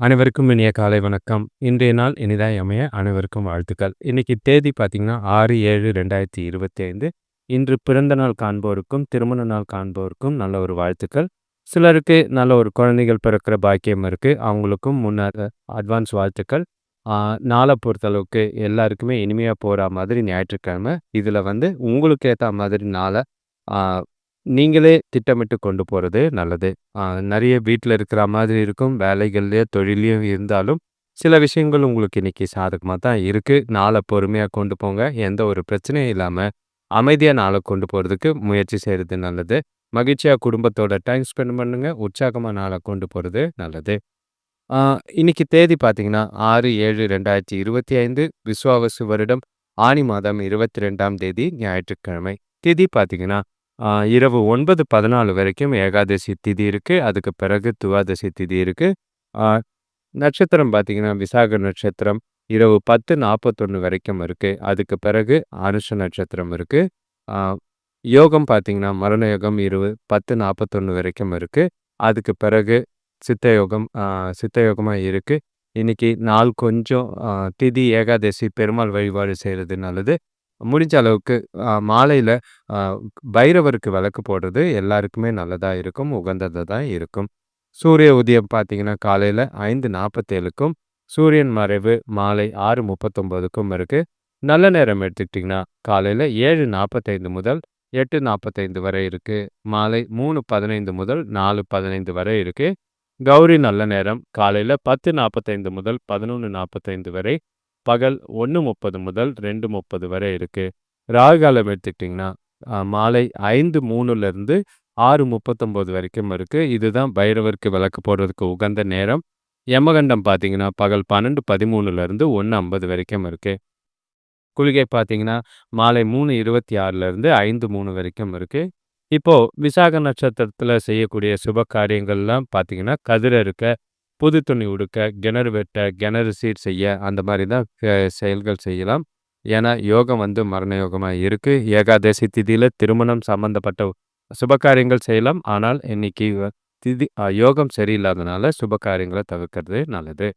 அனைவருக்கும் இனிய காலை வணக்கம். இன்றைய நாள் இனிதாய் அமைய அனைவருக்கும் வாழ்த்துக்கள். இன்னைக்கு தேதி பார்த்தீங்கன்னா, 6/7/2025 இன்று பிறந்த நாள் காண்போருக்கும், திருமண நாள் காண்போருக்கும் நல்ல ஒரு வாழ்த்துக்கள். சிலருக்கு நல்ல ஒரு குழந்தைகள் பிறக்கிற பாக்கியம் இருக்கு. அவங்களுக்கும் முன்னர் அட்வான்ஸ் வாழ்த்துக்கள். நாளை பொறுத்தளவுக்கு எல்லாருக்குமே இனிமையாக போகிற மாதிரி ஞாயிற்றுக்கிழமை. இதில் வந்து உங்களுக்கு ஏற்ற மாதிரி நாளை நீங்களே திட்டமிட்டு கொண்டு போறது நல்லது. நிறைய வீட்டில் வீட்ல இருக்கிற மாதிரி இருக்கும். வேலைகள்லயோ, தொழிலையும் இருந்தாலும், சில விஷயங்கள் உங்களுக்கு இன்னைக்கு சாதகமா தான் இருக்கு. நாள பொறுமையா கொண்டு போங்க. எந்த ஒரு பிரச்சனையும் இல்லாம, அமைதியா நாள கொண்டு போறதுக்கு முயற்சி செய்றது நல்லது. மகிழ்ச்சியா குடும்பத்தோட டைம் ஸ்பெண்ட் பண்ணுங்க. உற்சாகமா நாள கொண்டு போறது நல்லது. ஆ இன்னைக்கு தேதி பார்த்தீங்கன்னா, 6/7/2025 விசுவாவசு வருடம் ஆனி மாதம் 22ஆம் தேதி ஞாயிற்றுக்கிழமை. திதி பார்த்தீங்கன்னா, இரவு ஒன்பது பதினாலு வரைக்கும் ஏகாதசி திதி இருக்கு. அதுக்கு பிறகு துவாதசி திதி இருக்கு. நட்சத்திரம் பார்த்தீங்கன்னா, விசாக நட்சத்திரம் இரவு 10:41 வரைக்கும் இருக்கு. அதுக்கு பிறகு அனுஷ நட்சத்திரம் இருக்கு. ஆ யோகம் பார்த்தீங்கன்னா, மரண யோகம் இரவு 10:41 வரைக்கும் இருக்கு. அதுக்கு பிறகு சித்த யோகம் ஆ சித்த இருக்கு. இன்னைக்கு நாள் கொஞ்சம் திதி, ஏகாதசி பெருமாள் வழிபாடு செய்கிறது நல்லது. முடிஞ்ச அளவுக்கு மாலையில் பைரவருக்கு விளக்கு போடுறது எல்லாருக்குமே நல்லதாக இருக்கும் உகந்ததாக தான் இருக்கும். சூரிய உதயம் பார்த்தீங்கன்னா காலையில் ஐந்து நாற்பத்தேழுக்கும் சூரியன் மறைவு மாலை ஆறு முப்பத்தொம்போதுக்கும் இருக்குது நல்ல நேரம் எடுத்துக்கிட்டிங்கன்னா காலையில் ஏழு நாற்பத்தைந்து முதல் எட்டு நாற்பத்தைந்து வரை இருக்குது மாலை மூணு பதினைந்து முதல் நாலு பதினைந்து வரை இருக்குது கௌரி நல்ல நேரம் காலையில் பத்து நாற்பத்தைந்து முதல் பதினொன்று நாற்பத்தைந்து வரை பகல் 1:30 முதல் 2:30 வரை இருக்கு. ராகு காலம் எடுத்துக்கிட்டிங்கன்னா, மாலை ஐந்து மூணுலேருந்து ஆறு முப்பத்தொம்போது வரைக்கும் இருக்கு. இதுதான் பைரவருக்கு விளக்கு போடுறதுக்கு உகந்த நேரம். யமகண்டம் பார்த்தீங்கன்னா, பகல் 12:13லிருந்து 1:50 வரைக்கும் இருக்கு. குளிகை பார்த்தீங்கன்னா, மாலை 3:26லிருந்து 5:03 வரைக்கும் இருக்கு. இப்போ விசாக நட்சத்திரத்தில் செய்யக்கூடிய சுப காரியங்கள்லாம் பார்த்தீங்கன்னா, கதிர் இருக்க புது துணி உடுக்க, கிணறு வெட்ட, கிணறு சீர் செய்ய அந்த மாதிரி தான் செயல்கள் செய்யலாம். ஏன்னா, யோகம் வந்து மரண யோகமாக இருக்கு. ஏகாதசி திதியில திருமணம் சம்மந்தப்பட்ட சுப காரியங்கள் செய்யலாம். ஆனால் இன்னைக்கு திதி யோகம் சரியில்லாதனால சுபகாரியங்களை தவிர்க்கிறது நல்லது.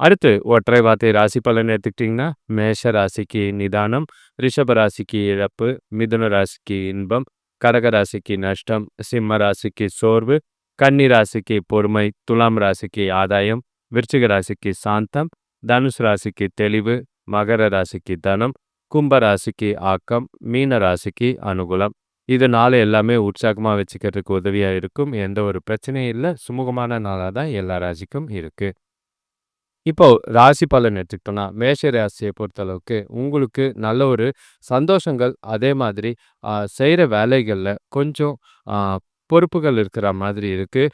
அடுத்து ஒற்றை வார்த்தை ராசி பலன் எடுத்துக்கிட்டிங்கன்னா, மேஷ ராசிக்கு நிதானம், ரிஷப ராசிக்கு இழப்பு, மிதுன ராசிக்கு இன்பம், கடக ராசிக்கு நஷ்டம், சிம்ம ராசிக்கு சோர்வு, கன்னி ராசிக்கு பொறுமை, துலாம் ராசிக்கு ஆதாயம், விருச்சிக ராசிக்கு சாந்தம், தனுஷ் ராசிக்கு தெளிவு, மகர ராசிக்கு தனம், கும்ப ராசிக்கு ஆக்கம், மீன ராசிக்கு அனுகூலம். இது நாள எல்லாமே உற்சாகமா வச்சுக்கிறதுக்கு உதவியா இருக்கும். எந்த ஒரு பிரச்சனையும் இல்ல. சுமூகமான நாளா தான் எல்லா ராசிக்கும் இருக்கு. இப்போ ராசி பலன் எடுத்துக்கிட்டோம்னா, மேஷ ராசியை பொறுத்தளவுக்கு உங்களுக்கு நல்ல ஒரு சந்தோஷங்கள், அதே மாதிரி செய்கிற வேலைகளில் வேலைகள்ல கொஞ்சம் பொறுப்புகள் இருக்கிற மாதிரி இருக்குது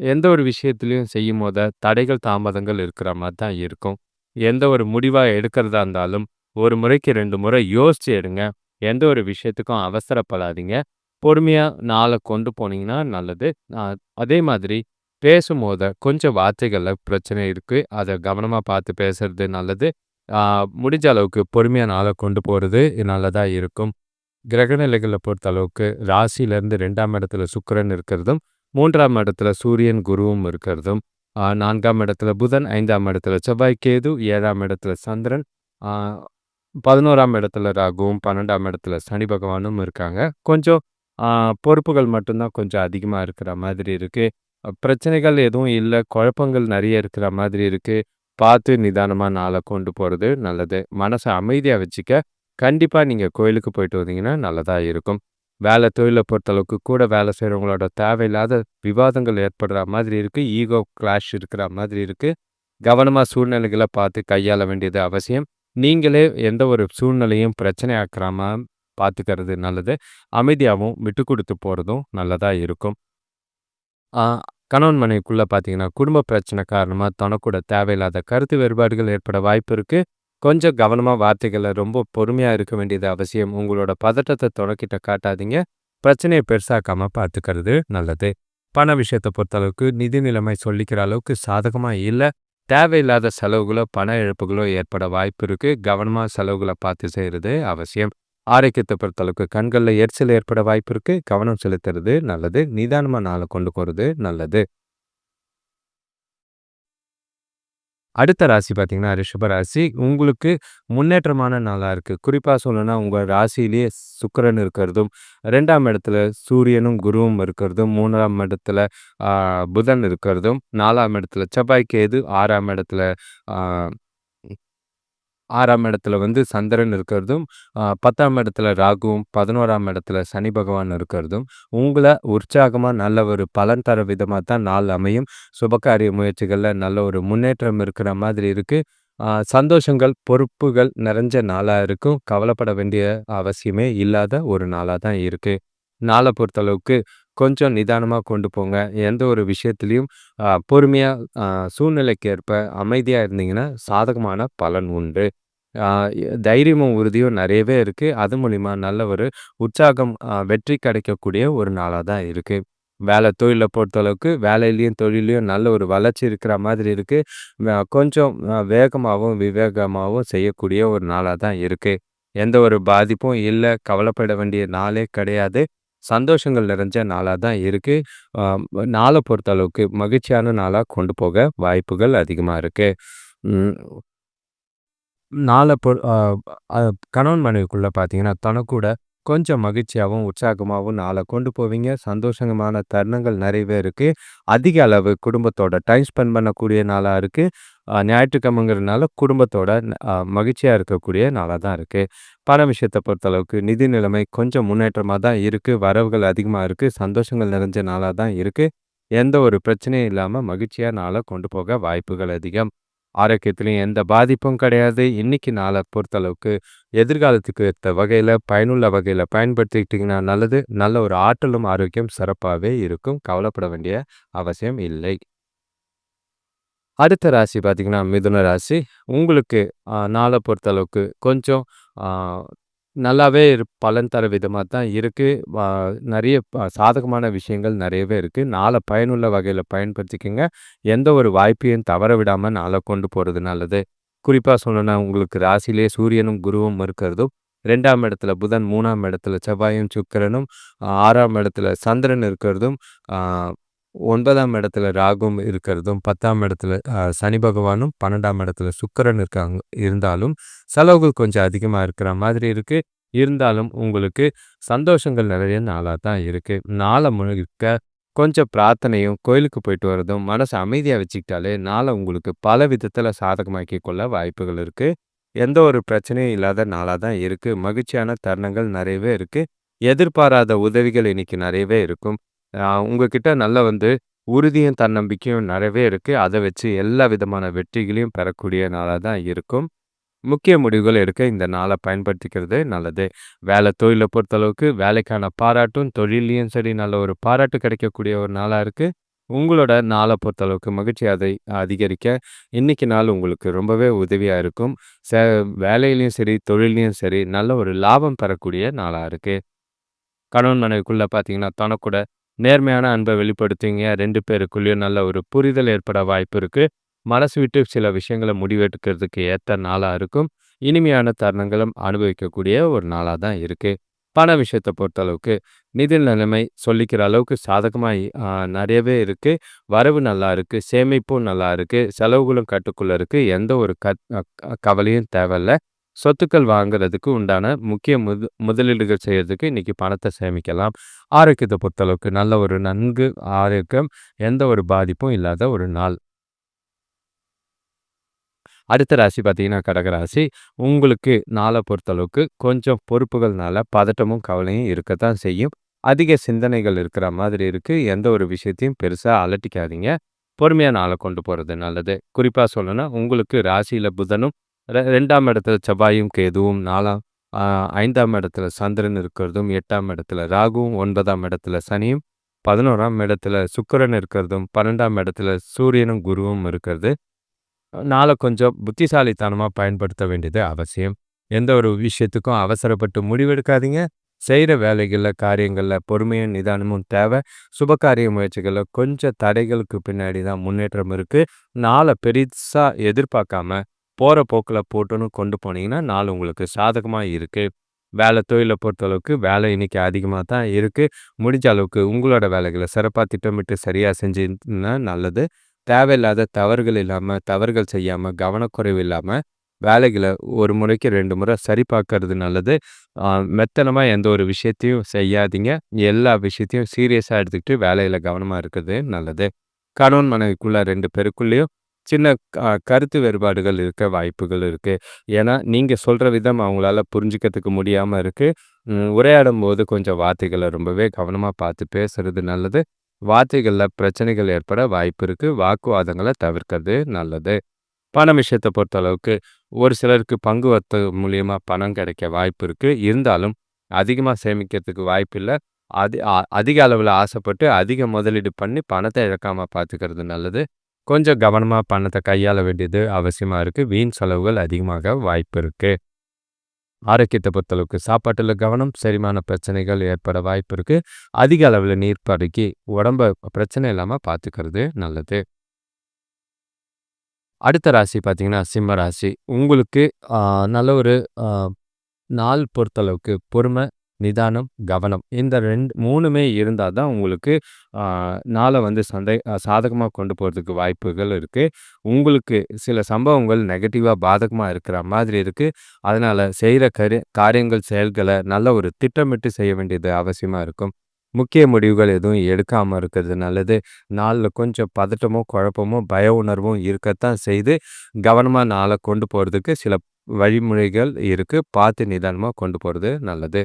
எந்த ஒரு விஷயத்துலையும் செய்யும் செய்யும்போது தடைகள், தாமதங்கள் இருக்கிற மாதிரி தான் இருக்கும். எந்த ஒரு முடிவாக எடுக்கிறதா இருந்தாலும், ஒரு முறைக்கு ரெண்டு முறை யோசிச்சு எடுங்க. எந்த ஒரு விஷயத்துக்கும் அவசரப்படாதீங்க. பொறுமையாக நாளை கொண்டு போனீங்கன்னா நல்லது. அதே மாதிரி பேசும்போது கொஞ்சம் வார்த்தைகளில் பிரச்சனை இருக்குது அதை கவனமாக பார்த்து பேசுறது நல்லது. முடிஞ்ச அளவுக்கு பொறுமையாக நாளை கொண்டு போகிறது நல்லதாக இருக்கும். கிரகநிலைகள பொறுத்தளவுக்கு ராசியிலேருந்து ரெண்டாம் இடத்துல சுக்கரன் இருக்கிறதும், மூன்றாம் இடத்துல சூரியன், குருவும் இருக்கிறதும், நான்காம் இடத்துல புதன், ஐந்தாம் இடத்துல செவ்வாய், கேது, ஏழாம் இடத்துல சந்திரன், பதினோராம் இடத்துல ராகுவும், 12ஆம் இடத்துல சனி பகவானும் இருக்காங்க. கொஞ்சம் பொறுப்புகள் மட்டும் தான் கொஞ்சம் அதிகமா இருக்கிற மாதிரி இருக்கு. பிரச்சனைகள் எதுவும் இல்லை குழப்பங்கள் நிறைய இருக்கிற மாதிரி இருக்கு. பார்த்து நிதானமாக நாள கொண்டு போறது நல்லது. மனச அமைதியா வச்சுக்க. கண்டிப்பா நீங்க கோயிலுக்கு போயிட்டு வந்தீங்கன்னா நல்லதா இருக்கும். வேலை தொழில பொறுத்தளவுக்கு கூட வேலை செய்றவங்களோட தேவையில்லாத விவாதங்கள் ஏற்படுற மாதிரி இருக்கு. ஈகோ கிளாஷ் இருக்கிற மாதிரி இருக்கு. கவனமா சூழ்நிலைகள பார்த்து கையாள வேண்டியது அவசியம். நீங்களே எந்த ஒரு சூழ்நிலையும் பிரச்சனையாக்காம பார்த்துக்கிறது நல்லது. அமைதியாவும் விட்டு கொடுத்து போறதும் நல்லதா இருக்கும். ஆ கணவன் மனைவிக்குள்ளே பார்த்தீங்கன்னா, குடும்ப பிரச்சனை காரணமா தனக்கூட தேவையில்லாத கருத்து வேறுபாடுகள் ஏற்பட வாய்ப்பு இருக்கு. கொஞ்சம் கவனமா வார்த்தைகள ரொம்ப பொறுமையா இருக்க வேண்டியது அவசியம். உங்களோட பதட்டத்தை தொடக்கிட்ட காட்டாதீங்க. பிரச்சனையை பெருசாக்காம பார்த்துக்கிறது நல்லது. பண விஷயத்த பொறுத்தளவுக்கு நிதி நிலைமை சொல்லிக்கிற அளவுக்கு சாதகமா இல்ல. தேவையில்லாத செலவுகளோ, பண இழப்புகளோ ஏற்பட வாய்ப்பு இருக்குது கவனமா செலவுகளை பார்த்து செய்கிறது அவசியம். ஆரோக்கியத்தை பொறுத்தளவுக்கு கண்களில் எரிச்சல் ஏற்பட வாய்ப்பு இருக்குது கவனம் செலுத்துறது நல்லது. நிதானமா நாளை கொண்டு போகிறது நல்லது. அடுத்த ராசி பார்த்தீங்கன்னா, ரிஷபராசி உங்களுக்கு முன்னேற்றமான நாளாக இருக்குது குறிப்பாக சொல்லணும்னா, உங்கள் ராசியிலேயே சுக்கிரன் இருக்கிறதும், ரெண்டாம் இடத்துல சூரியனும், குருவும் இருக்கிறதும், மூணாம் இடத்துல புதன் இருக்கிறதும், நாலாம் இடத்துல செவ்வாய், கேது, ஆறாம் இடத்துல ஆறாம் இடத்துல வந்து சந்திரன் இருக்கிறதும், பத்தாம் இடத்துல ராகுவும், 11ஆம் இடத்துல சனி பகவான் இருக்கிறதும், உங்களை உற்சாகமாக நல்ல ஒரு பலன் தர விதமாக தான் நாள் அமையும். சுபகாரிய முயற்சிகளில் நல்ல ஒரு முன்னேற்றம் இருக்கிற மாதிரி இருக்குது சந்தோஷங்கள், பொறுப்புகள் நிறைஞ்ச நாளாக இருக்கும். கவலைப்பட வேண்டிய அவசியமே இல்லாத ஒரு நாளாக தான் இருக்குது நாளை பொறுத்தளவுக்கு கொஞ்சம் நிதானமாக கொண்டு போங்க. எந்த ஒரு விஷயத்துலையும் பொறுமையாக சூழ்நிலைக்கு ஏற்ப அமைதியாக இருந்தீங்கன்னா, சாதகமான பலன் உண்டு. தைரியமும், உறுதியும் நிறையவே இருக்குது அது மூலிமா நல்ல ஒரு உற்சாகம், வெற்றி கிடைக்கக்கூடிய ஒரு நாளாக தான் இருக்குது வேலை தொழிலை பொறுத்தளவுக்கு வேலையிலையும் தொழிலையும் நல்ல ஒரு வளர்ச்சி இருக்கிற மாதிரி இருக்குது கொஞ்சம் வேகமாகவும் விவேகமாகவும் செய்யக்கூடிய ஒரு நாளாக தான் இருக்குது எந்த ஒரு பாதிப்பும் இல்லை கவலைப்பட வேண்டிய நாளே கிடையாது. சந்தோஷங்கள் நிறைஞ்ச நாளாக தான் இருக்குது நாளை பொறுத்த பொறுத்தளவுக்கு மகிழ்ச்சியான நாளாக கொண்டு போக வாய்ப்புகள் அதிகமாக இருக்குது நாளை பொ கணவன் மனைவிக்குள்ளே பார்த்தீங்கன்னா, தனக்கூட கொஞ்சம் மகிழ்ச்சியாகவும் உற்சாகமாகவும் நாளை கொண்டு போவீங்க. சந்தோஷமான தருணங்கள் நிறையவே இருக்குது அதிக அளவு குடும்பத்தோட டைம் ஸ்பெண்ட் பண்ணக்கூடிய நாளாக இருக்குது ஞாயிற்றுக்கிழமைங்கிறதுனால குடும்பத்தோட மகிழ்ச்சியாக இருக்கக்கூடிய நாளாக தான் இருக்குது பண விஷயத்தை பொறுத்தளவுக்கு நிதி நிலைமை கொஞ்சம் முன்னேற்றமாக தான் இருக்குது வரவுகள் அதிகமாக இருக்குது சந்தோஷங்கள் நிறைஞ்ச நாளாக தான் இருக்குது எந்த ஒரு பிரச்சனையும் இல்லாமல் மகிழ்ச்சியாக நாளை கொண்டு போக வாய்ப்புகள் அதிகம். ஆரோக்கியத்துலேயும் எந்த பாதிப்பும் கிடையாது. இன்னைக்கு நாளை பொறுத்தளவுக்கு எதிர்காலத்துக்கு ஏற்ற வகையில் பயனுள்ள வகையில் பயன்படுத்திக்கிட்டிங்கன்னா நல்லது. நல்ல ஒரு ஆற்றலும், ஆரோக்கியம் சிறப்பாகவே இருக்கும். கவலைப்பட வேண்டிய அவசியம் இல்லை. அடுத்த ராசி பார்த்தீங்கன்னா, மிதுன ராசி. உங்களுக்கு நாளை பொறுத்தளவுக்கு கொஞ்சம் நல்லாவே இரு பலன் தர விதமாக தான் இருக்குது நிறைய சாதகமான விஷயங்கள் நிறையவே இருக்குது நாளை பயனுள்ள வகையில் பயன்படுத்திக்கோங்க எந்த ஒரு வாய்ப்பையும் தவற விடாமல் நாளை கொண்டு போகிறது நல்லது. குறிப்பாக சொல்லணும்னா, உங்களுக்கு ராசியிலே சூரியனும், குருவும் இருக்கிறதும், ரெண்டாம் இடத்துல புதன், மூணாம் இடத்துல செவ்வாயும், சுக்கிரனும், ஆறாம் இடத்துல சந்திரன் இருக்கிறதும், ஒன்பதாம் இடத்துல ராகும் இருக்கிறதும், 10ஆம் இடத்துல சனி பகவானும், 12ஆம் இடத்துல சுக்கரன் இருக்காங்க இருந்தாலும், செலவுகள் கொஞ்சம் அதிகமாக இருக்கிற மாதிரி இருக்குது இருந்தாலும் உங்களுக்கு சந்தோஷங்கள் நிறைய நாளாக தான் இருக்கு. நாளை முழுக்க கொஞ்சம் பிரார்த்தனையும், கோயிலுக்கு போயிட்டு வரதும், மனசை அமைதியாக வச்சுக்கிட்டாலே நாளை உங்களுக்கு பல விதத்தில் சாதகமாக்கி கொள்ள வாய்ப்புகள் இருக்குது எந்த ஒரு பிரச்சனையும் இல்லாத நாளாக தான் இருக்குது மகிழ்ச்சியான தருணங்கள் நிறையவே இருக்குது எதிர்பாராத உதவிகள் இன்னைக்கு நிறையவே இருக்கும். உங்ககிட்ட நல்ல வந்து உறுதியும், தன்னம்பிக்கையும் நிறையவே இருக்கு. அதை வச்சு எல்லா விதமான வெற்றிகளையும் பெறக்கூடிய நாளாக தான் இருக்கும். முக்கிய முடிவுகள் எடுக்க இந்த நாளை பயன்படுத்திக்கிறது நல்லது. வேலை தொழிலை பொறுத்தளவுக்கு வேலைக்கான பாராட்டும், தொழிலையும் சரி நல்ல ஒரு பாராட்டு கிடைக்கக்கூடிய ஒரு நாளாக இருக்குது உங்களோட நாளை பொறுத்தளவுக்கு மகிழ்ச்சி அதை அதிகரிக்க இன்னைக்கு நாள் உங்களுக்கு ரொம்பவே உதவியாக இருக்கும். ச வேலையிலையும் சரி, தொழிலையும் சரி நல்ல ஒரு லாபம் பெறக்கூடிய நாளாக இருக்குது கணவன் மனைவிக்குள்ளே பார்த்தீங்கன்னா, தனக்கூட நேர்மையான அன்பை வெளிப்படுத்துவீங்க. ரெண்டு பேருக்குள்ளேயும் நல்ல ஒரு புரிதல் ஏற்பட வாய்ப்பு இருக்கு. மனசு விட்டு சில விஷயங்கள முடிவெடுக்கிறதுக்கு ஏற்ற நாளாக இருக்கும். இனிமையான தருணங்களும் அனுபவிக்கக்கூடிய ஒரு நாளாக தான் இருக்குது பண விஷயத்தை பொறுத்தளவுக்கு நிதி நிலைமை சொல்லிக்கிற அளவுக்கு சாதகமாக நிறையவே இருக்குது வரவு நல்லா இருக்குது சேமிப்பும் நல்லா இருக்குது செலவுகளும் கட்டுக்குள்ளே இருக்குது எந்த ஒரு கத் கவலையும் தேவையில்ல. சொத்துக்கள் வாங்குறதுக்கு உண்டான முக்கிய முது முதலீடுகள் செய்யறதுக்கு இன்னைக்கு பணத்தை சேமிக்கலாம். ஆரோக்கியத்தை பொறுத்தளவுக்கு நல்ல ஒரு நன்கு ஆரோக்கியம், எந்த ஒரு பாதிப்பும் இல்லாத ஒரு நாள். அடுத்த ராசி பார்த்தீங்கன்னா, கடக ராசி. உங்களுக்கு நாள பொறுத்தளவுக்கு கொஞ்சம் பொறுப்புகள்னால பதட்டமும், கவலையும் இருக்கத்தான் செய்யும். அதிக சிந்தனைகள் இருக்கிற மாதிரி இருக்கு. எந்த ஒரு விஷயத்தையும் பெருசா அலட்டிக்காதீங்க. பொறுமையா நாளை கொண்டு போறது நல்லது. குறிப்பா சொல்லணும்னா, உங்களுக்கு ராசியில புதனும், ரெ 2ஆம் இடத்துல செவ்வாயும், கேதுவும், நாலாம் ஐந்தாம் இடத்துல சந்திரன் இருக்கிறதும், எட்டாம் இடத்துல ராகுவும், ஒன்பதாம் இடத்துல சனியும், 11ஆம் இடத்துல சுக்கரன் இருக்கிறதும், 12ஆம் இடத்துல சூரியனும், குருவும் இருக்கிறது. நாளை கொஞ்சம் புத்திசாலித்தனமா பயன்படுத்த வேண்டியது அவசியம். எந்த ஒரு விஷயத்துக்கும் அவசரப்பட்டு முடிவெடுக்காதீங்க. செய்கிற வேலைகளில் காரியங்களில் பொறுமையும், நிதானமும் தேவை. சுபகாரிய முயற்சிகளில் கொஞ்சம் தடைகளுக்கு பின்னாடி தான் முன்னேற்றம் இருக்கு. நாளை பெரிசா எதிர்பார்க்காம, போகிற போக்கில் போட்டுன்னு கொண்டு போனீங்கன்னா, நாள் உங்களுக்கு சாதகமாக இருக்குது வேலை தொழிலை பொறுத்தளவுக்கு வேலை இன்னைக்கு அதிகமாக தான் இருக்குது முடிஞ்ச அளவுக்கு உங்களோட வேலைகளை சிறப்பாக திட்டமிட்டு சரியாக செஞ்சுன்னா நல்லது. தேவையில்லாத தவறுகள் இல்லாமல் தவறுகள் செய்யாமல் கவனக்குறைவு இல்லாமல் வேலைகளை ஒரு முறைக்கு ரெண்டு முறை சரி பார்க்கறது நல்லது. மெத்தனமாக எந்த ஒரு விஷயத்தையும் செய்யாதீங்க. எல்லா விஷயத்தையும் சீரியஸாக எடுத்துக்கிட்டு வேலையில் கவனமாக இருக்கிறது நல்லது. கணவன் மனைவிக்குள்ள ரெண்டு பேருக்குள்ளேயும் சின்ன கருத்து வேறுபாடுகள் இருக்க வாய்ப்புகள் இருக்கு. ஏன்னா, நீங்க சொல்ற விதம் அவங்களால புரிஞ்சுக்கிறதுக்கு முடியாம இருக்கு. உரையாடும் போது கொஞ்சம் வார்த்தைகளை ரொம்பவே கவனமா பார்த்து பேசுறது நல்லது. வார்த்தைகள்ல பிரச்சனைகள் ஏற்பட வாய்ப்பு இருக்கு. வாக்குவாதங்கள தவிர்க்கிறது நல்லது. பண விஷயத்த பொறுத்தளவுக்கு ஒரு சிலருக்கு பங்கு வர்த்தகம் மூலியமா பணம் கிடைக்க வாய்ப்பு இருக்கு. இருந்தாலும் அதிகமா சேமிக்கிறதுக்கு வாய்ப்பில்ல. அதி அ அதிக அளவுல ஆசைப்பட்டு அதிக முதலீடு பண்ணி பணத்தை இழக்காம பார்த்துக்கிறது நல்லது. கொஞ்சம் கவனமா பணத்தை கையாள வேண்டியது அவசியமா இருக்கு. வீண் செலவுகள் அதிகமாக வாய்ப்பு இருக்குது ஆரோக்கியத்தை பொறுத்தளவுக்கு சாப்பாட்டுல கவனம், செரிமான பிரச்சனைகள் ஏற்பட வாய்ப்பு இருக்குது அதிக அளவுல நீர் பருகி உடம்ப பிரச்சனை இல்லாம பார்த்துக்கிறது நல்லது. அடுத்த ராசி பார்த்தீங்கன்னா, சிம்ம ராசி. உங்களுக்கு நல்ல ஒரு நாள் பொறுத்தளவுக்கு பொறுமை, நிதானம், கவனம் இந்த ரெண்டு மூணுமே இருந்தால் தான் உங்களுக்கு நாளை வந்து சந்தை சாதகமாக கொண்டு போகிறதுக்கு வாய்ப்புகள் இருக்குது உங்களுக்கு சில சம்பவங்கள் நெகட்டிவாக பாதகமாக இருக்கிற மாதிரி இருக்குது அதனால் செய்கிற கரு காரியங்கள், செயல்களை நல்ல ஒரு திட்டமிட்டு செய்ய வேண்டியது அவசியமாக இருக்கும். முக்கிய முடிவுகள் எதுவும் எடுக்காமல் இருக்கிறது நல்லது. நாளில் கொஞ்சம் பதட்டமோ, குழப்பமோ, பய உணர்வும் இருக்கத்தான் செய்து, கவனமாக நாளை கொண்டு போகிறதுக்கு சில வழிமுறைகள் இருக்குது பார்த்து நிதானமாக கொண்டு போகிறது நல்லது.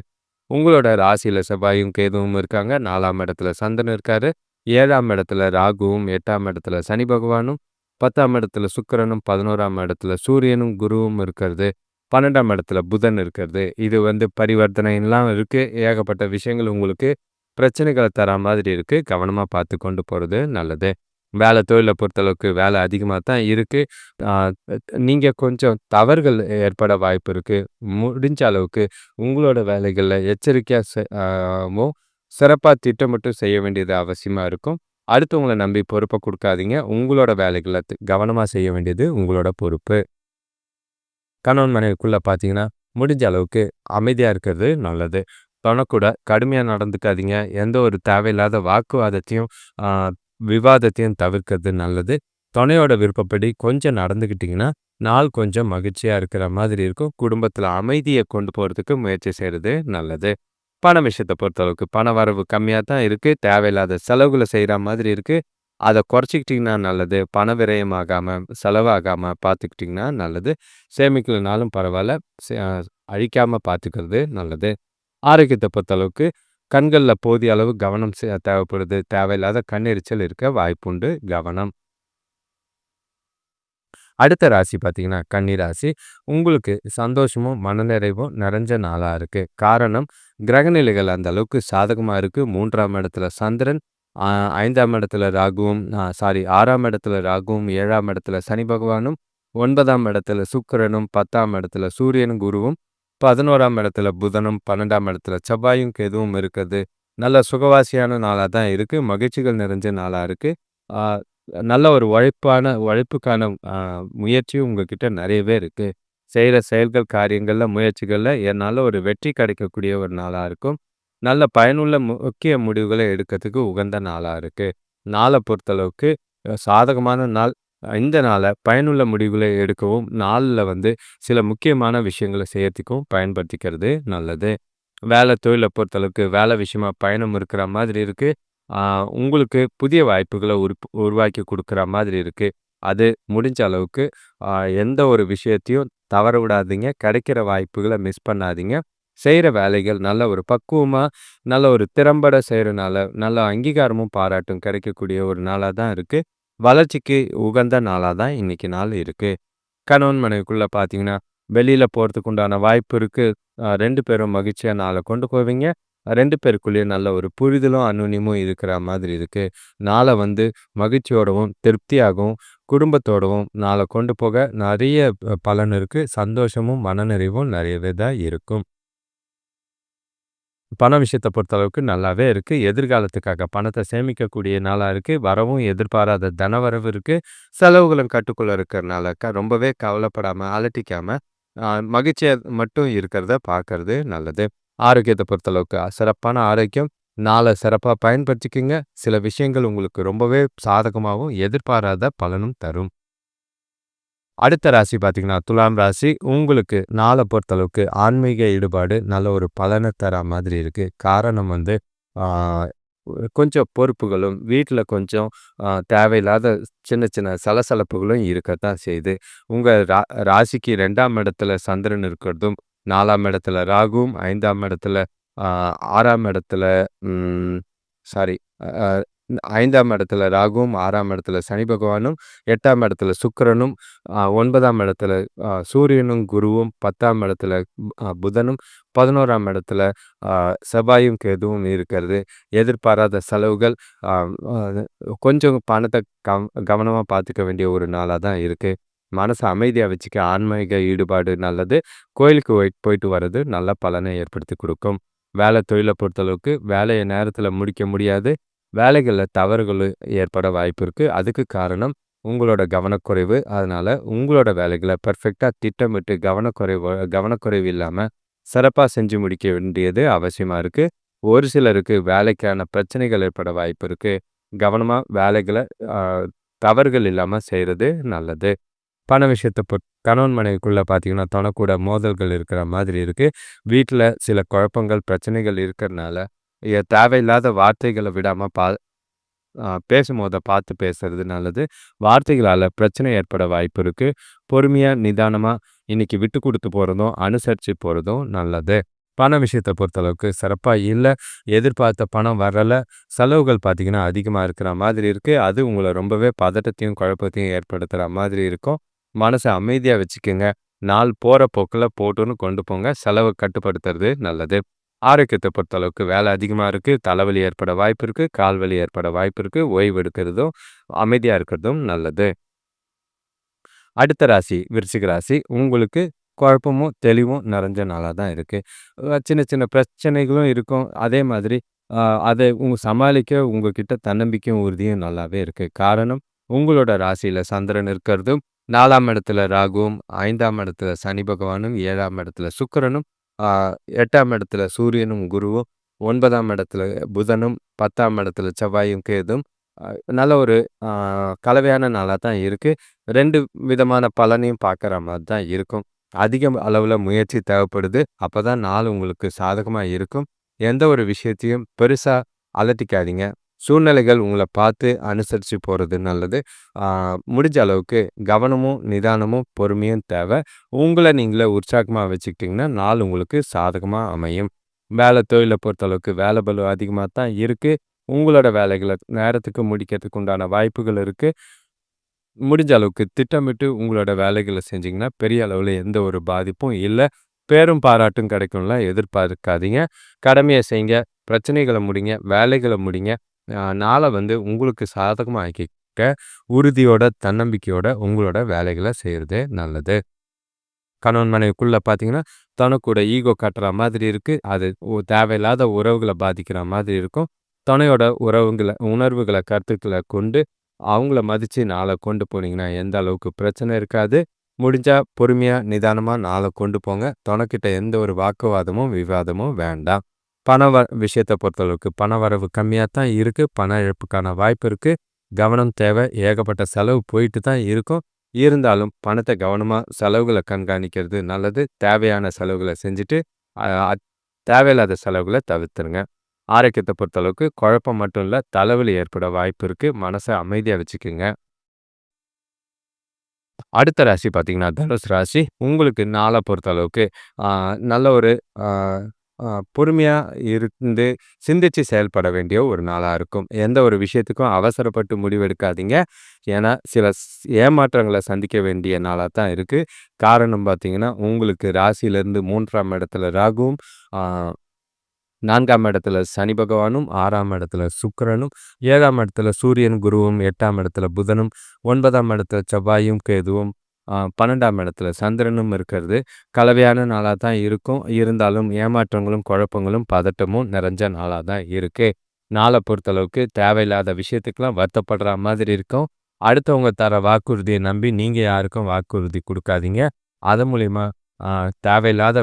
உங்களோட ராசியில செவ்வாயும், கேதுவும் இருக்காங்க. நாலாம் இடத்துல சந்திரன் இருக்காரு. ஏழாம் இடத்துல ராகுவும், எட்டாம் இடத்துல சனி பகவானும், 10ஆம் இடத்துல சுக்கிரனும், 11ஆம் இடத்துல சூரியனும், குருவும் இருக்கிறது. 12ஆம் இடத்துல புதன் இருக்கிறது. இது வந்து பரிவர்த்தனைலாம் இருக்கு. ஏகப்பட்ட விஷயங்கள் உங்களுக்கு பிரச்சனைகளை தரா மாதிரி இருக்கு. கவனமா பார்த்து கொண்டு போறது நல்லது. வேலை தொழிலை பொறுத்தளவுக்கு வேலை அதிகமாக தான் இருக்குது நீங்கள் கொஞ்சம் தவறுகள் ஏற்பட வாய்ப்பு இருக்குது முடிஞ்ச அளவுக்கு உங்களோட வேலைகளில் எச்சரிக்கையாக செவும் சிறப்பாக வும் திட்டமிட்டு செய்ய வேண்டியது அவசியமாக இருக்கும். அடுத்தவங்களை நம்பி பொறுப்பை கொடுக்காதீங்க உங்களோட வேலைகளை கவனமாக செய்ய வேண்டியது உங்களோட பொறுப்பு. கணவன் மனைவிக்குள்ளே பார்த்தீங்கன்னா, முடிஞ்ச அளவுக்கு அமைதியாக இருக்கிறது நல்லது. தொணக்கூட கடுமையாக நடந்துக்காதீங்க. எந்த ஒரு தேவையில்லாத வாக்குவாதத்தையும், விவாதத்தையும் தவிர்க்கிறது நல்லது. துணையோட விருப்பப்படி கொஞ்சம் நடந்துக்கிட்டிங்கன்னா நாள் கொஞ்சம் மகிழ்ச்சியா இருக்கிற மாதிரி இருக்கும். குடும்பத்தில் அமைதிய கொண்டு போறதுக்கு முயற்சி செய்கிறது நல்லது. பண விஷயத்த பொறுத்தளவுக்கு பண வரவு கம்மியா தான் இருக்கு. தேவையில்லாத செலவுகளை செய்கிற மாதிரி இருக்கு. அத குறைச்சிக்கிட்டிங்கன்னா நல்லது. பண விரயமாகாமல் செலவாகாமல் செலவாகாம நல்லது. சேமிக்கலனாலும் பரவாயில்ல சே அழிக்காம பார்த்துக்கிறது நல்லது. ஆரோக்கியத்த பொறுத்தளவுக்கு கண்களில் போதிய அளவு கவனம் தேவைப்படுது. தேவையில்லாத கண்ணெரிச்சல் இருக்க வாய்ப்புண்டு. கவனம். அடுத்த ராசி பார்த்தீங்கன்னா, கன்னி ராசி. உங்களுக்கு சந்தோஷமும், மனநிறைவும் நிறைஞ்ச நாளாக இருக்குது காரணம் கிரகநிலைகள் அந்த அளவுக்கு சாதகமாக இருக்குது மூன்றாம் இடத்துல சந்திரன், ஐந்தாம் இடத்துல ராகுவும் சாரி ஆறாம் இடத்துல ராகுவும், ஏழாம் இடத்துல சனி பகவானும், ஒன்பதாம் இடத்துல சுக்கிரனும், 10ஆம் இடத்துல சூரியனும், குருவும், 11ஆம் இடத்துல புதனும், 12ஆம் இடத்துல செவ்வாயும், கேதுவும் இருக்குது நல்ல சுகவாசியான நாளாக தான் இருக்குது மகிழ்ச்சிகள் நிறைஞ்ச நாளாக இருக்குது நல்ல ஒரு உழைப்பான உழைப்புக்கான முயற்சியும் உங்ககிட்ட நிறையவே இருக்குது செய்கிற செயல்கள், காரியங்களில் முயற்சிகளில் என்னால் ஒரு வெற்றி கிடைக்கக்கூடிய ஒரு நாளாக இருக்கும். நல்ல பயனுள்ள முக்கிய முடிவுகளை எடுக்கிறதுக்கு உகந்த நாளாக இருக்குது நாளை பொறுத்தளவுக்கு சாதகமான நாள். இந்த நாளை பயனுள்ள முடிவுகளை எடுக்கவும், நாளில் வந்து சில முக்கியமான விஷயங்கள செய்யறதுக்கும் பயன்படுத்திக்கிறது நல்லது. வேலை தொழிலை பொறுத்தளவுக்கு வேலை விஷயமா பயணம் இருக்கிற மாதிரி இருக்குது உங்களுக்கு புதிய வாய்ப்புகளை உரு உருவாக்கி கொடுக்குற மாதிரி இருக்குது அது முடிஞ்ச அளவுக்கு எந்த ஒரு விஷயத்தையும் தவற விடாதீங்க. கிடைக்கிற வாய்ப்புகளை மிஸ் பண்ணாதீங்க. செய்கிற வேலைகள் நல்ல ஒரு பக்குவமாக நல்ல ஒரு திறம்பட செய்கிறனால நல்ல அங்கீகாரமும், பாராட்டும் கிடைக்கக்கூடிய ஒரு நாளாக தான் இருக்குது வளர்ச்சிக்கு உகந்த நாளாக தான் இன்றைக்கி நாள் இருக்குது கணவன் மனைவிக்குள்ளே பார்த்தீங்கன்னா, வெளியில் போகிறதுக்கு உண்டான வாய்ப்பு இருக்குது ரெண்டு பேரும் மகிழ்ச்சியாக நாளை கொண்டு போவீங்க. ரெண்டு பேருக்குள்ளேயும் நல்ல ஒரு புரிதலும், அந்யோன்யமும் இருக்கிற மாதிரி இருக்குது நாளை வந்து மகிழ்ச்சியோடவும், திருப்தியாகவும், குடும்பத்தோடவும் நாளை கொண்டு போக நிறைய பலன் இருக்குது சந்தோஷமும், மனநிறைவும் நிறையவே தான் இருக்கும். பண விஷயத்தை பொறுத்தளவுக்கு நல்லாவே இருக்குது எதிர்காலத்துக்காக பணத்தை சேமிக்கக்கூடிய நாளாக இருக்குது வரவும் எதிர்பாராத தனவரவு இருக்குது செலவுகளும் கட்டுக்குள்ளே இருக்கிறனால க ரொம்பவே கவலைப்படாமல் அலட்டிக்காம, மகிழ்ச்சியாக மட்டும் இருக்கிறத பார்க்கறது நல்லது. ஆரோக்கியத்தை பொறுத்தளவுக்கு சிறப்பான ஆரோக்கியம். நாளை சிறப்பாக பயன்படுத்திக்கிங்க. சில விஷயங்கள் உங்களுக்கு ரொம்பவே சாதகமாகவும் எதிர்பாராத பலனும் தரும். அடுத்த ராசி பார்த்தீங்கன்னா துலாம் ராசி உங்களுக்கு நாளை பொறுத்தளவுக்கு ஆன்மீக ஈடுபாடு நல்ல ஒரு பலனை தர மாதிரி இருக்குது காரணம் வந்து கொஞ்சம் பொறுப்புகளும் வீட்டில் கொஞ்சம் தேவையில்லாத சின்ன சின்ன சலசலப்புகளும் இருக்கத்தான் செய்யுது உங்கள் ரா ராசிக்கு ரெண்டாம் இடத்துல சந்திரன் இருக்கிறதும் நாலாம் இடத்துல ராகுவும் ஐந்தாம் இடத்துல ஆறாம் இடத்துல சாரி ஐந்தாம் இடத்துல ராகுவும் ஆறாம் இடத்துல சனி பகவானும் எட்டாம் இடத்துல சுக்கரனும் ஒன்பதாம் இடத்துல சூரியனும் குருவும் பத்தாம் இடத்துல புதனும் பதினோராம் இடத்துல செவ்வாயும் கேதுவும் இருக்கிறது. எதிர்பாராத செலவுகள் கொஞ்சம் பணத்தை கவ கவனமாக பார்த்துக்க வேண்டிய ஒரு நாளாக தான் இருக்குது மனசை அமைதியாக வச்சுக்க ஆன்மீக ஈடுபாடு நல்லது. கோயிலுக்கு போயிட்டு வர்றது நல்ல பலனை ஏற்படுத்தி கொடுக்கும். வேலை தொழிலை பொறுத்தளவுக்கு வேலையை நேரத்தில் முடிக்க முடியாது. வேலைகளில் தவறுகள் ஏற்பட வாய்ப்பு இருக்குது அதுக்கு காரணம் உங்களோட கவனக்குறைவு. அதனால் உங்களோட வேலைகளை பர்ஃபெக்டாக திட்டமிட்டு கவனக்குறைவு கவனக்குறைவு இல்லாமல் சிறப்பாக செஞ்சு முடிக்க வேண்டியது அவசியமாக இருக்குது ஒரு சிலருக்கு வேலைக்கான பிரச்சனைகள் ஏற்பட வாய்ப்பு இருக்குது கவனமாக வேலைகளை தவறுகள் இல்லாமல் செய்கிறது நல்லது. பண விஷயத்தை பொ கணவன் மனைவிக்குள்ளே பார்த்தீங்கன்னா தனக்கூட மோதல்கள் இருக்கிற மாதிரி இருக்குது வீட்டில் சில குழப்பங்கள் பிரச்சனைகள் இருக்கிறனால தேவையில்லாத வார்த்தைகளை விடாமல் பா பேசும்போதை பார்த்து பேசுறது நல்லது. வார்த்தைகளால் பிரச்சனை ஏற்பட வாய்ப்பு இருக்குது பொறுமையாக நிதானமாக இன்றைக்கி விட்டு கொடுத்து போகிறதும் அனுசரித்து போகிறதும் நல்லது. பண விஷயத்தை பொறுத்தளவுக்கு சிறப்பாக இல்லை எதிர்பார்த்த பணம் வரலை செலவுகள் பார்த்திங்கன்னா அதிகமாக இருக்கிற மாதிரி இருக்குது அது உங்களை ரொம்பவே பதட்டத்தையும் குழப்பத்தையும் ஏற்படுத்துகிற மாதிரி இருக்கும். மனசை அமைதியாக வச்சுக்கோங்க. நாள் போகிற போக்கில் போட்டுன்னு கொண்டு போங்க. செலவை கட்டுப்படுத்துறது நல்லது. ஆரோக்கியத்தை பொறுத்தளவுக்கு வேலை அதிகமாக இருக்குது தலைவலி ஏற்பட வாய்ப்பு இருக்குது கால்வலி ஏற்பட வாய்ப்பு இருக்குது ஓய்வு எடுக்கிறதும் அமைதியாக இருக்கிறதும் நல்லது. அடுத்த ராசி விருச்சிக ராசி உங்களுக்கு குழப்பமும் தெளிவும் நிறைஞ்ச நாளாக தான் இருக்குது சின்ன சின்ன பிரச்சனைகளும் இருக்கும். அதே மாதிரி அதை உங்கள் சமாளிக்க உங்ககிட்ட தன்னம்பிக்கையும் உறுதியும் நல்லாவே இருக்குது காரணம் உங்களோட ராசியில் சந்திரன் இருக்கிறதும் நாலாம் இடத்துல ராகுவும் ஐந்தாம் இடத்துல சனி பகவானும் ஏழாம் இடத்துல சுக்கரனும் எட்டாம் இடத்துல சூரியனும் குருவும் ஒன்பதாம் இடத்துல புதனும் பத்தாம் இடத்துல செவ்வாயும் கேதும். நல்ல ஒரு கலவையான நாளாக தான் இருக்குது ரெண்டு விதமான பலனையும் பார்க்குற மாதிரி தான் இருக்கும். அதிக அளவில் முயற்சி தேவைப்படுது. அப்போ தான் நாள் உங்களுக்கு சாதகமாக இருக்கும். எந்த ஒரு விஷயத்தையும் பெருசாக அலட்டிக்காதீங்க. சூழ்நிலைகள் உங்களை பார்த்து அனுசரித்து போகிறது நல்லது. முடிஞ்ச அளவுக்கு கவனமும் நிதானமும் பொறுமையும் தேவை. உங்களை நீங்களே உற்சாகமாக வச்சுக்கிட்டிங்கன்னா நாள் உங்களுக்கு சாதகமாக அமையும். வேலை தொழிலை பொறுத்தளவுக்கு வேலை பலு அதிகமாக தான் இருக்குது உங்களோட வேலைகளை நேரத்துக்கு முடிக்கிறதுக்கு உண்டான வாய்ப்புகள் இருக்குது முடிஞ்ச அளவுக்கு திட்டமிட்டு உங்களோட வேலைகளை செஞ்சிங்கன்னா பெரிய அளவில் எந்த ஒரு பாதிப்பும் இல்லை. பேரும் பாராட்டும் கிடைக்கும்லாம் எதிர்பார்க்காதீங்க. கடமையை செய்யுங்க பிரச்சனைகளை முடிங்க வேலைகளை முடிங்க. நாளை வந்து உங்களுக்கு சாதகமாக ஆக்கிக்க உறுதியோட தன்னம்பிக்கையோட உங்களோட வேலைகளை செய்கிறது நல்லது. கணவன் மனைவிக்குள்ளே பார்த்தீங்கன்னா தனக்கூட ஈகோ கட்டுற மாதிரி இருக்குது அது தேவையில்லாத உறவுகளை பாதிக்கிற மாதிரி இருக்கும். துணையோட உறவுங்களை உணர்வுகளை கருத்துக்களை கொண்டு அவங்கள மதித்து நாளை கொண்டு போனீங்கன்னா எந்த அளவுக்கு பிரச்சனை இருக்காது. முடிஞ்சால் பொறுமையாக நிதானமாக நாளை கொண்டு போங்க. துணைக்கிட்ட எந்த ஒரு வாக்குவாதமும் விவாதமும் வேண்டாம். பண வ விஷயத்தை பொறுத்தளவுக்கு பண வரவு கம்மியாக தான் இருக்குது பண இழப்புக்கான வாய்ப்பு இருக்குது கவனம் தேவை ஏகப்பட்ட செலவு போயிட்டு தான் இருக்கும். இருந்தாலும் பணத்தை கவனமாக செலவுகளை கண்காணிக்கிறது நல்லது. தேவையான செலவுகளை செஞ்சுட்டு தேவையில்லாத செலவுகளை தவிர்த்துருங்க. ஆரோக்கியத்தை பொறுத்தளவுக்கு குழப்பம் மட்டும் இல்லை தலைவலி ஏற்பட வாய்ப்பு இருக்குது மனசை அமைதியாக வச்சுக்கோங்க. அடுத்த ராசி பார்த்தீங்கன்னா தனுஷ் ராசி. உங்களுக்கு நாளை பொறுத்தளவுக்கு நல்ல ஒரு பொறுமையாக இருந்து சிந்திச்சு செயல்பட வேண்டிய ஒரு நாளாக இருக்கும். எந்த ஒரு விஷயத்துக்கும் அவசரப்பட்டு முடிவெடுக்காதீங்க. ஏன்னா சில ஏமாற்றங்களை சந்திக்க வேண்டிய நாளாக தான் இருக்குது காரணம் பார்த்தீங்கன்னா உங்களுக்கு ராசியிலேருந்து மூன்றாம் இடத்துல ராகுவும் நான்காம் இடத்துல சனி பகவானும் ஆறாம் இடத்துல சுக்கரனும் ஏழாம் இடத்துல சூரியன் குருவும் எட்டாம் இடத்துல புதனும் ஒன்பதாம் இடத்துல செவ்வாயும் கேதுவும் பன்னெண்டாம் இடத்துல சந்திரனும் இருக்கிறது. கலவையான நாளாக தான் இருக்கும். இருந்தாலும் ஏமாற்றங்களும் குழப்பங்களும் பதட்டமும் நிறைஞ்ச நாளாக தான் இருக்குது நாளை பொறுத்தளவுக்கு தேவையில்லாத விஷயத்துக்கெலாம் வருத்தப்படுற மாதிரி இருக்கும். அடுத்தவங்க தர வாக்குறுதியை நம்பி நீங்கள் யாருக்கும் வாக்குறுதி கொடுக்காதீங்க. அது மூலிமா தேவையில்லாத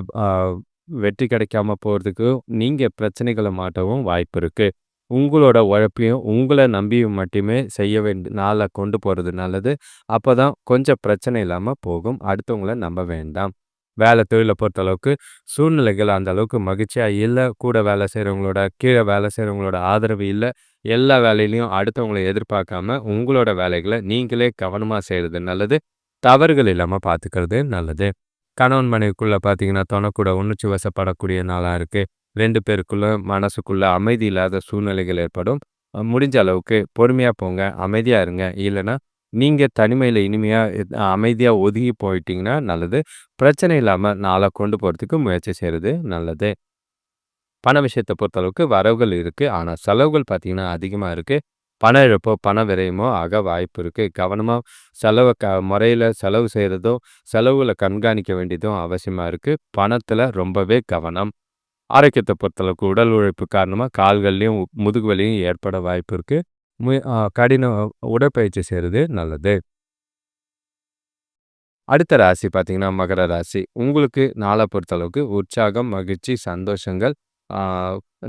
வெற்றி கிடைக்காம போகிறதுக்கு நீங்கள் பிரச்சனைகளை மாட்டவும் வாய்ப்பு இருக்குது உங்களோட உழைப்பையும், உங்களை நம்பியும் மட்டுமே செய்ய வேண்டிய நாளை கொண்டு போகிறது நல்லது. அப்போ தான் கொஞ்சம் பிரச்சனை இல்லாமல் போகும். அடுத்தவங்கள நம்ப வேண்டாம். வேலை தொழிலை பொறுத்தளவுக்கு சூழ்நிலைகள் அந்த அளவுக்கு இல்லை கூட வேலை செய்கிறவங்களோட கீழே வேலை செய்கிறவங்களோட ஆதரவு இல்லை எல்லா வேலையிலையும் அடுத்தவங்கள எதிர்பார்க்காம, உங்களோட வேலைகளை நீங்களே கவனமாக செய்கிறது நல்லது. தவறுகள் இல்லாமல் பார்த்துக்கிறது நல்லது. கணவன் மனைவிக்குள்ளே பார்த்தீங்கன்னா, தொணக்கூட உணர்ச்சி வசப்படக்கூடிய நாளாக இருக்குது ரெண்டு பேருக்குள்ள மனசுக்குள்ள அமைதி இல்லாத சூழ்நிலைகள் ஏற்படும். முடிஞ்ச அளவுக்கு பொறுமையாக போங்க. அமைதியாக இருங்க. இல்லைன்னா நீங்கள் தனிமையில் இனிமையாக அமைதியாக ஒதுங்கி போயிட்டீங்கன்னா நல்லது. பிரச்சனை இல்லாமல் நாளை கொண்டு போகிறதுக்கு முயற்சி செய்கிறது நல்லது. பண விஷயத்தை பொறுத்தளவுக்கு வரவுகள் இருக்குது ஆனால் செலவுகள் பார்த்தீங்கன்னா அதிகமாக இருக்குது பண இழப்போ, பண விரயமோ ஆக வாய்ப்பு இருக்குது கவனமாக செலவை க முறையில் செலவு செய்கிறதும் செலவுகளை கண்காணிக்க வேண்டியதும் அவசியமாக இருக்குது பணத்தில் ரொம்பவே கவனம். ஆரோக்கியத்தை பொறுத்தளவுக்கு உடல் உழைப்பு காரணமா கால்கள்லயும், முதுகு வலியும் ஏற்பட வாய்ப்பு இருக்குது முய கடின உடற்பயிற்சி செய்றது நல்லது. அடுத்த ராசி பார்த்தீங்கன்னா, மகர ராசி. உங்களுக்கு நாளை பொறுத்தளவுக்கு உற்சாகம், மகிழ்ச்சி, சந்தோஷங்கள்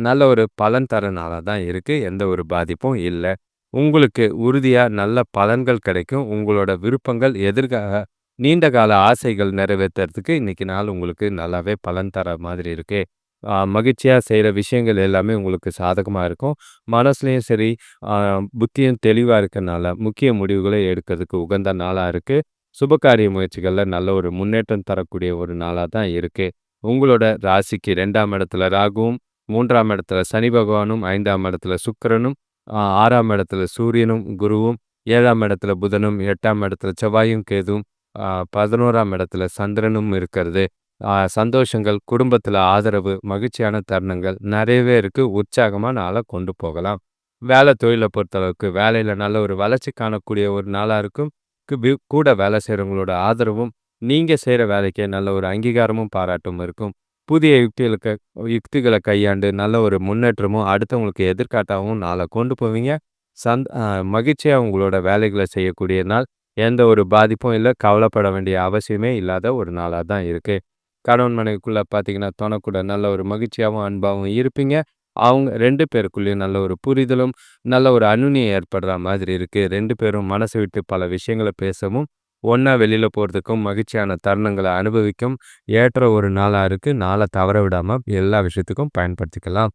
நல்ல ஒரு பலன் தர நாளாக தான் இருக்கு. எந்த ஒரு பாதிப்பும் இல்ல. உங்களுக்கு உறுதியா நல்ல பலன்கள் கிடைக்கும். உங்களோட விருப்பங்கள் எதிர்கால நீண்ட கால ஆசைகள் நிறைவேத்துறதுக்கு இன்னைக்கு நாள் உங்களுக்கு நல்லாவே பலன் தர மாதிரி இருக்கு. மகிழ்ச்சியாக செய்கிற விஷயங்கள் எல்லாமே உங்களுக்கு சாதகமாக இருக்கும். மனசுலையும் சரி, புத்தியும் தெளிவாக இருக்கனால, முக்கிய முடிவுகளை எடுக்கிறதுக்கு உகந்த நாளாக இருக்குது சுபகாரிய முயற்சிகளில் நல்ல ஒரு முன்னேற்றம் தரக்கூடிய ஒரு நாளாக தான் இருக்குது உங்களோட ராசிக்கு ரெண்டாம் இடத்துல ராகுவும், மூன்றாம் இடத்துல சனி பகவானும், ஐந்தாம் இடத்துல சுக்கிரனும், ஆறாம் இடத்துல சூரியனும், குருவும், ஏழாம் இடத்துல புதனும், எட்டாம் இடத்துல செவ்வாயும், கேதுவும், பதினோராம் இடத்துல சந்திரனும் இருக்கிறது. சந்தோஷங்கள், குடும்பத்தில் ஆதரவு, மகிழ்ச்சியான தருணங்கள் நிறையவே இருக்கு. உற்சாகமாக நாளை கொண்டு போகலாம். வேலை தொழிலை பொறுத்தளவுக்கு வேலையில் நல்ல ஒரு வளர்ச்சி காணக்கூடிய ஒரு நாளாக இருக்கும். கூட வேலை செய்கிறவங்களோட ஆதரவும், நீங்கள் செய்கிற வேலைக்கே நல்ல ஒரு அங்கீகாரமும், பாராட்டும் இருக்கும். புதிய யுக்திகளுக்கு யுக்திகளை கையாண்டு நல்ல ஒரு முன்னேற்றமும், அடுத்தவங்களுக்கு எதிர்காட்டாகவும் நாளை கொண்டு போவீங்க. சந் மகிழ்ச்சியாக உங்களோட வேலைகளை செய்யக்கூடிய நாள். எந்த ஒரு பாதிப்பும் இல்லை கவலைப்பட வேண்டிய அவசியமே இல்லாத ஒரு நாளாக தான் இருக்குது கணவன் மனைவிக்குள்ளே பார்த்தீங்கன்னா, தோணக்கூட நல்ல ஒரு மகிழ்ச்சியாவும், அன்பாகவும் இருப்பீங்க. அவங்க ரெண்டு பேருக்குள்ளேயும் நல்ல ஒரு புரிதலும், நல்ல ஒரு அந்யோன்யம் ஏற்படுற மாதிரி இருக்குது ரெண்டு பேரும் மனசு விட்டு பல விஷயங்களை பேசவும், ஒன்றா வெளியில் போகிறதுக்கும் மகிழ்ச்சியான தருணங்களை அனுபவிக்கும் ஏற்ற ஒரு நாளாக இருக்குது நாளை தவற விடாமல் எல்லா விஷயத்துக்கும் பயன்படுத்திக்கலாம்.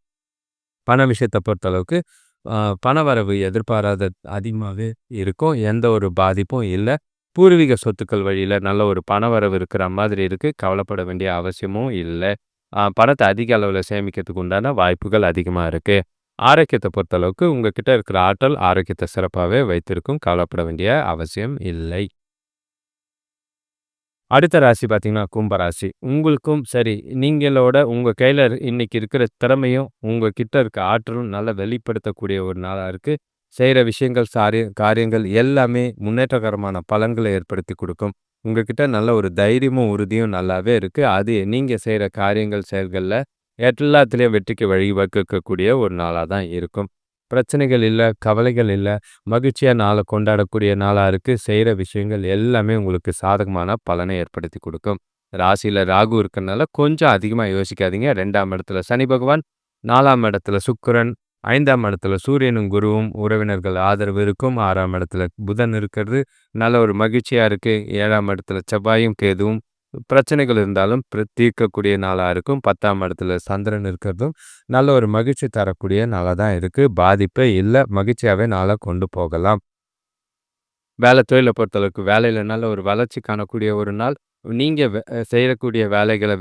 பண விஷயத்தை பொறுத்தளவுக்கு, பண வரவு எதிர்பாராத அதிகமாகவே இருக்கும். எந்த ஒரு பாதிப்பும் இல்லை பூர்வீக சொத்துக்கள் வழியில் நல்ல ஒரு பணவரவு இருக்கிற மாதிரி இருக்குது கவலைப்பட வேண்டிய அவசியமும் இல்லை. பணத்தை அதிக அளவில் சேமிக்கிறதுக்கு உண்டான வாய்ப்புகள் அதிகமாக இருக்குது ஆரோக்கியத்தை பொறுத்தளவுக்கு உங்ககிட்ட இருக்கிற ஆற்றல் ஆரோக்கியத்தை சிறப்பாகவே வைத்திருக்கும். கவலைப்பட வேண்டிய அவசியம் இல்லை. அடுத்த ராசி பார்த்தீங்கன்னா, கும்பராசி உங்களுக்கும் சரி, நீங்களோட உங்கள் கையில் இன்னைக்கு இருக்கிற திறமையும், உங்க கிட்ட இருக்க ஆற்றலும் நல்லா வெளிப்படுத்தக்கூடிய ஒரு நாளாக இருக்குது செய்கிற விஷயங்கள், சாரிய காரியங்கள் எல்லாமே முன்னேற்றகரமான பலன்களை ஏற்படுத்தி கொடுக்கும் உங்ககிட்ட நல்ல ஒரு தைரியமும், உறுதியும் நல்லாவே இருக்கு. அது நீங்கள் செய்கிற காரியங்கள், செயல்களில் எல்லாத்துலேயும் வெற்றிக்கு வழிவகுக்கக்கூடிய ஒரு நாளாக தான் இருக்கும். பிரச்சனைகள் இல்லை கவலைகள் இல்லை மகிழ்ச்சியாக நாளை கொண்டாடக்கூடிய நாளாக இருக்குது செய்கிற விஷயங்கள் எல்லாமே உங்களுக்கு சாதகமான பலனை ஏற்படுத்தி கொடுக்கும் ராசியில் ராகு இருக்கிறனால கொஞ்சம் அதிகமாக யோசிக்காதீங்க. ரெண்டாம் இடத்துல சனி பகவான், நாலாம் இடத்துல சுக்கரன் ஐந்தாம் இடத்துல சூரியனும், குருவும் உறவினர்கள் ஆதரவு இருக்கும். ஆறாம் இடத்துல புதன் இருக்கிறது. நல்ல ஒரு மகிழ்ச்சியாக இருக்கு. 7ஆம் இடத்துல செவ்வாயும், கேதுவும் பிரச்சனைகள் இருந்தாலும் பிர தீர்க்கக்கூடிய நாளாக இருக்கும். 10ஆம் இடத்துல சந்திரன் இருக்கிறதும் நல்ல ஒரு மகிழ்ச்சி தரக்கூடிய நாளாக தான் இருக்கு. பாதிப்பே இல்லை மகிழ்ச்சியாவே நாளாக கொண்டு போகலாம். வேலை தொழிலை பொறுத்தளவுக்கு வேலையில் நல்ல ஒரு வளர்ச்சி காணக்கூடிய ஒரு நாள். நீங்கள் வே செய்யக்கூடிய வேலைகளை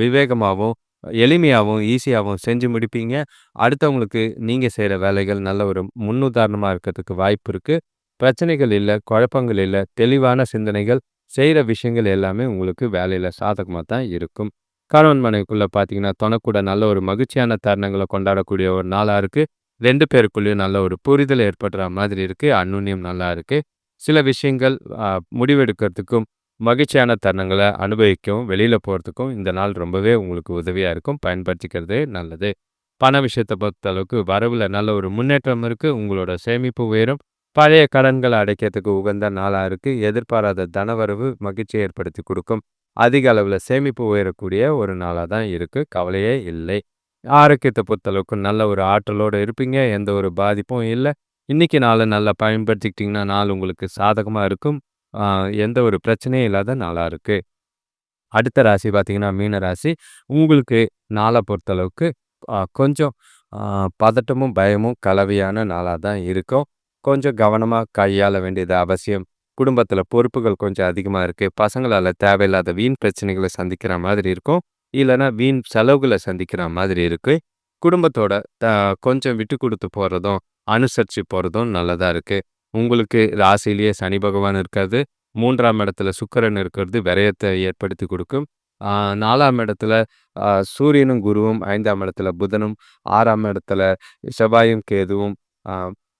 விவேகமாகவும் எளிமையாகவும் ஈஸியாகவும் ஈஸியாவும் செஞ்சு முடிப்பீங்க. அடுத்தவங்களுக்கு நீங்க செய்ற வேலைகள் நல்ல ஒரு முன்னுதாரணமா இருக்கிறதுக்கு வாய்ப்பு இருக்கு. பிரச்சனைகள் இல்ல, குழப்பங்கள் இல்ல. தெளிவான சிந்தனைகள், செய்ற விஷயங்கள் எல்லாமே உங்களுக்கு வேலையில சாதகமா தான் இருக்கும். கணவன் மனைவிக்குள்ள பார்த்தீங்கன்னா, தொணக்கூட நல்ல ஒரு மகிழ்ச்சியான தருணங்கள கொண்டாடக்கூடிய ஒரு நாளா இருக்கு. 2 பேருக்குள்ளேயும் நல்ல ஒரு புரிதல் ஏற்படுற மாதிரி இருக்கு. அந்யோன்யம் நல்லா இருக்கு. சில விஷயங்கள் அ முடிவெடுக்கிறதுக்கும், மகிழ்ச்சியான தருணங்களை அனுபவிக்கவும், வெளியில போறதுக்கும் இந்த நாள் ரொம்பவே உங்களுக்கு உதவியா இருக்கும். பயன்படுத்திக்கிறது நல்லது. பண விஷயத்த பொறுத்தளவுக்கு வரவுல நல்ல ஒரு முன்னேற்றம் இருக்கு. உங்களோட சேமிப்பு உயரும். பழைய கடன்களை அடைக்கிறதுக்கு உகந்த நாளாக இருக்குது எதிர்பாராத தனவரவு மகிழ்ச்சியை ஏற்படுத்தி கொடுக்கும் அதிக அளவில் சேமிப்பு உயரக்கூடிய ஒரு நாளாக தான் இருக்குது கவலையே இல்லை ஆரோக்கியத்தை பொறுத்தளவுக்கு நல்ல ஒரு ஆற்றலோடு இருப்பீங்க எந்த ஒரு பாதிப்பும் இல்லை இன்றைக்கி நாளை நல்லா பயன்படுத்திக்கிட்டிங்கன்னா நாள் உங்களுக்கு சாதகமாக இருக்கும் எந்த ஒரு பிரச்சனையும் இல்லாத நாளாக இருக்குது அடுத்த ராசி பார்த்திங்கன்னா மீன ராசி. உங்களுக்கு நாளை பொறுத்தளவுக்கு கொஞ்சம் பதட்டமும் பயமும் கலவையான நாளாக தான் இருக்கும். கொஞ்சம் கவனமாக கையாள வேண்டியது அவசியம். குடும்பத்தில் பொறுப்புகள் கொஞ்சம் அதிகமாக இருக்குது பசங்களால் தேவையில்லாத வீண் பிரச்சனைகளை சந்திக்கிற மாதிரி இருக்கும். இல்லைன்னா வீண் செலவுகளை சந்திக்கிற மாதிரி இருக்குது குடும்பத்தோட த கொஞ்சம் விட்டு கொடுத்து போகிறதும் அனுசரித்து போகிறதும் நல்லதாக இருக்குது உங்களுக்கு ராசிலேயே சனி பகவான் இருக்கிறது மூன்றாம் இடத்துல சுக்கரன் இருக்கிறது விரயத்தை ஏற்படுத்தி கொடுக்கும். நாலாம் இடத்துல சூரியனும் குருவும் ஐந்தாம் இடத்துல புதனும் ஆறாம் இடத்துல செவ்வாயும் கேதுவும்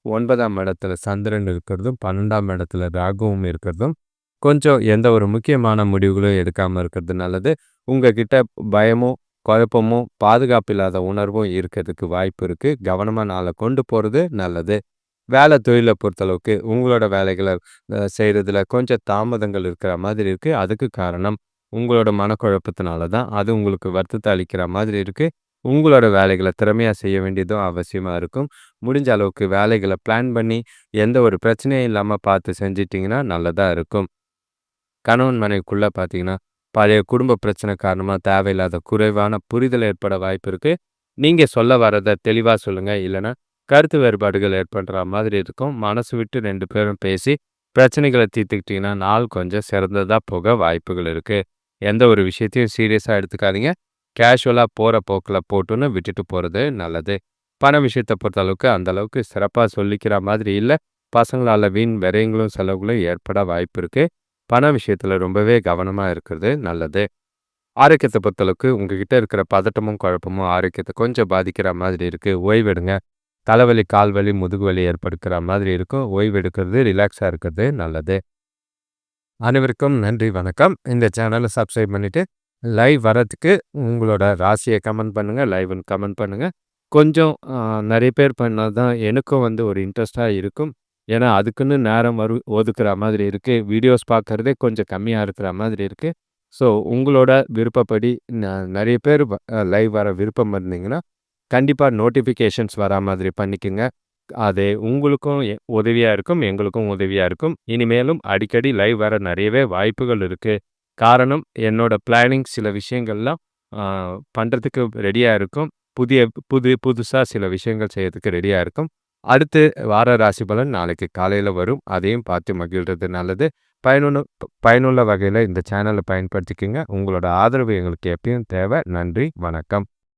ஒன்பதாம் இடத்துல சந்திரன் இருக்கிறதும் பன்னெண்டாம் இடத்துல ராகுவும் இருக்கிறதும். கொஞ்சம் எந்த ஒரு முக்கியமான முடிவுகளும் எடுக்காமல் இருக்கிறது நல்லது. உங்ககிட்ட பயமும் குழப்பமும் பாதுகாப்பு இல்லாத உணர்வும் இருக்கிறதுக்கு வாய்ப்பு இருக்குது கவனமாக நாளை கொண்டு போகிறது நல்லது. வேலை தொழிலை பொறுத்தளவுக்கு உங்களோட வேலைகளை செய்கிறதுல கொஞ்சம் தாமதங்கள் இருக்கிற மாதிரி இருக்குது அதுக்கு காரணம் உங்களோட மனக்குழப்பத்தினால தான். அது உங்களுக்கு வருத்தத்தை அளிக்கிற மாதிரி இருக்குது உங்களோட வேலைகளை திறமையாக செய்ய வேண்டியதும் அவசியமாக இருக்கும். முடிஞ்ச அளவுக்கு வேலைகளை பிளான் பண்ணி எந்த ஒரு பிரச்சனையும் இல்லாமல் பார்த்து செஞ்சிட்டிங்கன்னா நல்லதாக இருக்கும். கணவன் மனைவிக்குள்ளே பார்த்தீங்கன்னா பழைய குடும்ப பிரச்சனை காரணமாக தேவையில்லாத குறைவான புரிதல் ஏற்பட வாய்ப்பு இருக்குது நீங்கள் சொல்ல வரதை தெளிவாக சொல்லுங்கள் இல்லைன்னா கருத்து வேறுபாடுகள் ஏற்படுற மாதிரி இருக்கும். மனசு விட்டு ரெண்டு பேரும் பேசி பிரச்சனைகளை தீர்த்துக்கிட்டிங்கன்னா நாள் கொஞ்சம் சிறந்ததாக போக வாய்ப்புகள் இருக்குது எந்த ஒரு விஷயத்தையும் சீரியஸாக எடுத்துக்காதீங்க. கேஷுவலாக போகிற போக்கில் போட்டுன்னு விட்டுட்டு போகிறது நல்லது. பண விஷயத்தை பொறுத்த அளவுக்கு அந்த அளவுக்கு சிறப்பாக சொல்லிக்கிற மாதிரி இல்லை. பசங்களால் வீண் விரயங்களும் செலவுகளும் ஏற்பட வாய்ப்பு இருக்குது பண விஷயத்தில் ரொம்பவே கவனமாக இருக்கிறது நல்லது. ஆரோக்கியத்தை பொறுத்தளவுக்கு உங்ககிட்ட இருக்கிற பதட்டமும் குழப்பமும் ஆரோக்கியத்தை கொஞ்சம் பாதிக்கிற மாதிரி இருக்குது ஓய்வெடுங்க. தலைவலி கால்வலி முதுகுவலி ஏற்படுக்கிற மாதிரி இருக்கும். ஓய்வு எடுக்கிறது ரிலாக்ஸாக இருக்கிறது நல்லது. அனைவருக்கும் நன்றி வணக்கம். இந்த சேனலை சப்ஸ்கிரைப் பண்ணிவிட்டு லைவ் வரதுக்கு உங்களோட ராசியை கமெண்ட் பண்ணுங்கள் லைவ்னு கமெண்ட் பண்ணுங்கள் கொஞ்சம் நிறைய பேர் பண்ணால் தான் எனக்கும் வந்து ஒரு இன்ட்ரெஸ்ட்டாக இருக்கும். ஏன்னா அதுக்குன்னு நேரம் வரு ஒதுக்குற மாதிரி இருக்குது வீடியோஸ் பார்க்குறதே கொஞ்சம் கம்மியாக இருக்கிற மாதிரி இருக்குது ஸோ உங்களோட விருப்பப்படி நிறைய பேர் லைவ் வர விருப்பம் இருந்தீங்கன்னா கண்டிப்பாக நோட்டிஃபிகேஷன்ஸ் வரா மாதிரி பண்ணிக்கோங்க. அது உங்களுக்கும் உதவியாக இருக்கும் எங்களுக்கும் உதவியாக இருக்கும். இனிமேலும் அடிக்கடி லைவ் வர நிறையவே வாய்ப்புகள் இருக்குது காரணம் என்னோட பிளானிங் சில விஷயங்கள்லாம் பண்ணுறதுக்கு ரெடியாக இருக்கும். புதிய புது புதுசாக சில விஷயங்கள் செய்யறதுக்கு ரெடியாக இருக்கும். அடுத்து வார ராசி பலன் நாளைக்கு காலையில் வரும். அதையும் பார்த்து மகிழ்றது நல்லது. பயனுள்ள பயனுள்ள வகையில் இந்த சேனலை பயன்படுத்திக்கோங்க. உங்களோட ஆதரவு எங்களுக்கு எப்பயும் தேவை. நன்றி வணக்கம்.